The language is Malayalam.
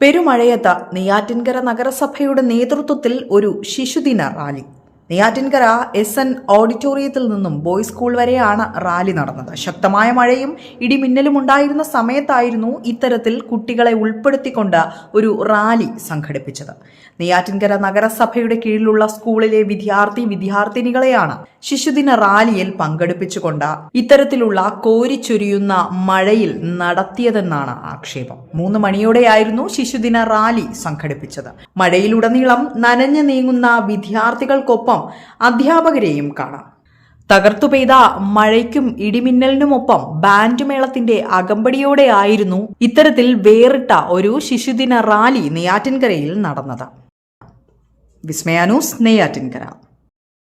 പെരുമഴയത്ത് നെയ്യാറ്റിൻകര നഗരസഭയുടെ നേതൃത്വത്തിൽ ഒരു ശിശുദിന റാലി. നെയ്യാറ്റിൻകര എസ് എൻ ഓഡിറ്റോറിയത്തിൽ നിന്നും ബോയ്സ് സ്കൂൾ വരെയാണ് റാലി നടന്നത്. ശക്തമായ മഴയും ഇടിമിന്നലും ഉണ്ടായിരുന്ന സമയത്തായിരുന്നു ഇത്തരത്തിൽ കുട്ടികളെ ഉൾപ്പെടുത്തിക്കൊണ്ട് ഒരു റാലി സംഘടിപ്പിച്ചത്. നെയ്യാറ്റിൻകര നഗരസഭയുടെ കീഴിലുള്ള സ്കൂളിലെ വിദ്യാർത്ഥി വിദ്യാർത്ഥിനികളെയാണ് ശിശുദിന റാലിയിൽ പങ്കെടുപ്പിച്ചുകൊണ്ട് ഇത്തരത്തിലുള്ള കോരിച്ചൊരിയുന്ന മഴയിൽ നടത്തിയതെന്നാണ് ആക്ഷേപം. മൂന്ന് മണിയോടെയായിരുന്നു ശിശുദിന റാലി സംഘടിപ്പിച്ചത്. മഴയിലുടനീളം നനഞ്ഞു നീങ്ങുന്ന വിദ്യാർത്ഥികൾക്കൊപ്പം അധ്യാപകരെയും കാണാം. തകർത്തു പെയ്ത മഴയ്ക്കും ഇടിമിന്നലിനുമൊപ്പം ബാൻഡ് മേളത്തിന്റെ അകമ്പടിയോടെയായിരുന്നു ഇത്തരത്തിൽ വേറിട്ട ഒരു ശിശുദിന റാലി നെയ്യാറ്റിൻകരയിൽ നടന്നത്. വിസ്മയാനൂസ് നെയ്യാറ്റിൻകര.